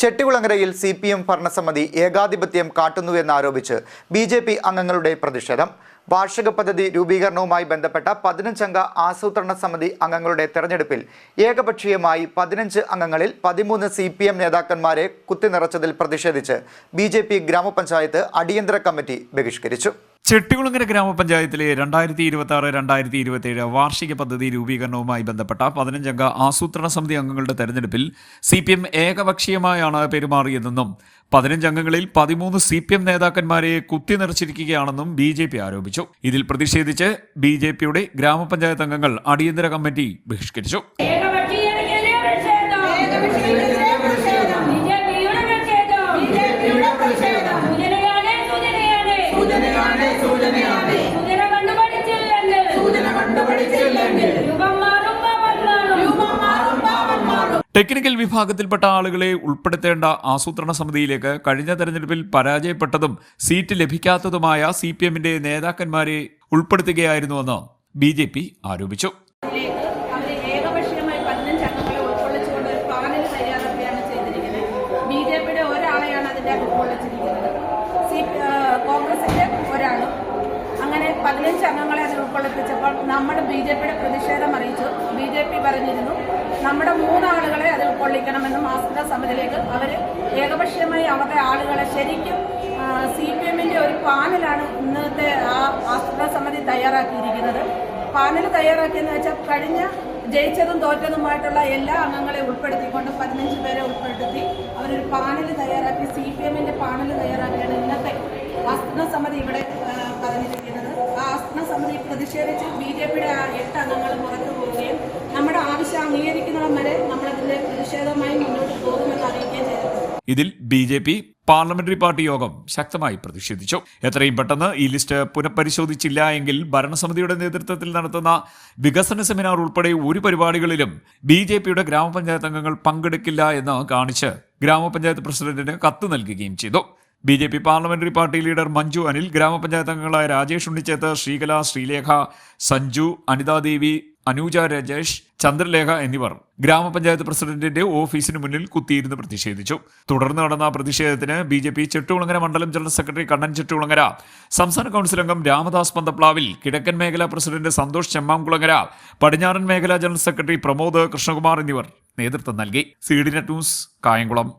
ചെട്ടികുളങ്ങരയിൽ C P M ഭരണസമിതി ഏകാധിപത്യം കാട്ടുന്നുവെന്നാരോപിച്ച് ബി ജെ പി അംഗങ്ങളുടെ പ്രതിഷേധം. വാർഷിക പദ്ധതി രൂപീകരണവുമായി ബന്ധപ്പെട്ട പതിനഞ്ചംഗ ആസൂത്രണ സമിതി അംഗങ്ങളുടെ തെരഞ്ഞെടുപ്പിൽ ഏകപക്ഷീയമായി പതിനഞ്ച് അംഗങ്ങളിൽ പതിമൂന്ന് സി പി എം നേതാക്കന്മാരെ കുത്തിനിറച്ചതിൽ പ്രതിഷേധിച്ച് ബി ജെ പി ഗ്രാമപഞ്ചായത്ത് അടിയന്തര കമ്മിറ്റി ബഹിഷ്കരിച്ചു. ചെട്ടികുളങ്ങര ഗ്രാമപഞ്ചായത്തിലെ രണ്ടായിരത്തി ഇരുപത്തി ആറ് രണ്ടായിരത്തി ഇരുപത്തിയേഴ് വാർഷിക പദ്ധതി രൂപീകരണവുമായി ബന്ധപ്പെട്ട പതിനഞ്ചംഗ ആസൂത്രണ സമിതി അംഗങ്ങളുടെ തെരഞ്ഞെടുപ്പിൽ സി പി എം ഏകപക്ഷീയമായാണ് പെരുമാറിയതെന്നും പതിനഞ്ചംഗങ്ങളിൽ പതിമൂന്ന് സി പി എം നേതാക്കന്മാരെ കുത്തിനിറച്ചിരിക്കുകയാണെന്നും ബി ജെ പി ആരോപിച്ചു. ഇതിൽ പ്രതിഷേധിച്ച് ബി ജെ പിയുടെ ഗ്രാമപഞ്ചായത്ത് അംഗങ്ങൾ അടിയന്തര കമ്മിറ്റി ബഹിഷ്കരിച്ചു. ടെക്നിക്കൽ വിഭാഗത്തിൽപ്പെട്ട ആളുകളെ ഉൾപ്പെടുത്തേണ്ട ആസൂത്രണ സമിതിയിലേക്ക് കഴിഞ്ഞ തെരഞ്ഞെടുപ്പിൽ പരാജയപ്പെട്ടതും സീറ്റ് ലഭിക്കാത്തതുമായ സി പി എമ്മിന്റെ നേതാക്കന്മാരെ ഉൾപ്പെടുത്തുകയായിരുന്നുവെന്ന് ബി ജെ പി ആരോപിച്ചു അതിലേക്ക് അവർ ഏകപക്ഷീയമായി പതിനഞ്ച് അംഗങ്ങളെ ഉൾക്കൊള്ളിച്ചുകൊണ്ട് ഒരു പാനൽ തയ്യാറാക്കുകയാണ് ചെയ്തിരിക്കുന്നത് ബി ജെ പിയുടെ ഒരാളെയാണ് അതിന്റെ അകത്ത് ഉൾക്കൊള്ളിച്ചിരിക്കുന്നത് സി കോൺഗ്രസിന്റെ ഒരാളും അങ്ങനെ പതിനഞ്ച് അംഗങ്ങളെ അതിൽ നമ്മുടെ ബി ജെ പിയുടെ പ്രതിഷേധം അറിയിച്ചു. ബി ജെ പി പറഞ്ഞിരുന്നു നമ്മുടെ മൂന്നാളുകളെ അതിൽ കൊള്ളിക്കണമെന്ന് ആസൂത്രണ സമിതിയിലേക്ക് അവർ ഏകപക്ഷീയമായി അവരുടെ ആളുകളെ ശരിക്കും സി പി എമ്മിന്റെ ഒരു പാനലാണ് ഇന്നത്തെ ആ ആസൂത്രണ സമിതി തയ്യാറാക്കിയിരിക്കുന്നത്. പാനൽ തയ്യാറാക്കിയെന്ന് വെച്ചാൽ കഴിഞ്ഞ ജയിച്ചതും തോറ്റതുമായിട്ടുള്ള എല്ലാ അംഗങ്ങളെ ഉൾപ്പെടുത്തിക്കൊണ്ട് പതിനഞ്ച് പേരെ ഉൾപ്പെടുത്തി അവരൊരു പാനൽ തയ്യാറാക്കി സി പി എമ്മിന്റെ പാനൽ തയ്യാറാക്കിയാണ് ഇന്നത്തെ വസ്ത്ര സമിതി ഇവിടെ പറഞ്ഞിരിക്കുന്നത്. ആ സമിതി പ്രതിഷേധിച്ച് ബി ജെ പിയുടെ എട്ട് അംഗങ്ങൾ പുറത്തു പോവുകയും നമ്മുടെ ആവശ്യം അംഗീകരിക്കുന്നതും വരെ നമ്മളതിന്റെ പ്രതിഷേധമായി മുന്നോട്ട് പോകുമെന്ന് അറിയിക്കുകയും ചെയ്തിട്ടുണ്ട് ഇതിൽ B J P parliamentary party യോഗം ശക്തമായി പ്രതിഷേധിച്ചു. എത്രയും പെട്ടെന്ന് ഈ ലിസ്റ്റ് പുനഃപരിശോധിച്ചില്ല എങ്കിൽ ഭരണസമിതിയുടെ നേതൃത്വത്തിൽ നടത്തുന്ന വികസന സെമിനാർ ഉൾപ്പെടെ ഒരു പരിപാടികളിലും ബി ജെ പിയുടെ ഗ്രാമപഞ്ചായത്ത് അംഗങ്ങൾ പങ്കെടുക്കില്ല എന്ന് കാണിച്ച് ഗ്രാമപഞ്ചായത്ത് പ്രസിഡന്റിന് കത്ത് നൽകുകയും ചെയ്തു. B J P parliamentary party leader Manju Anil ഗ്രാമപഞ്ചായത്ത് അംഗങ്ങളായ രാജേഷ് ഉണ്ണിച്ചേത്ത് ശ്രീകല ശ്രീലേഖ സഞ്ജു അനിതാദേവി അനൂജ രാജേഷ് ചന്ദ്രലേഖ എന്നിവർ ഗ്രാമപഞ്ചായത്ത് പ്രസിഡന്റിന്റെ ഓഫീസിന് മുന്നിൽ കുത്തിയിരുന്ന് പ്രതിഷേധിച്ചു. തുടർന്ന് നടന്ന പ്രതിഷേധത്തിന് ബി ജെ പി ചെട്ടുകുളങ്ങര മണ്ഡലം ജനറൽ സെക്രട്ടറി കണ്ണൻ ചെട്ടുകുളങ്ങര സംസ്ഥാന കൌൺസിൽ അംഗം രാമദാസ് പന്തപ്ലാവിൽ കിഴക്കൻ മേഖലാ പ്രസിഡന്റ് സന്തോഷ് ചെമ്മാംകുളങ്ങര പടിഞ്ഞാറൻ മേഖലാ ജനറൽ സെക്രട്ടറി പ്രമോദ് കൃഷ്ണകുമാർ എന്നിവർ നേതൃത്വം നൽകി. C D net news Kayamkulam.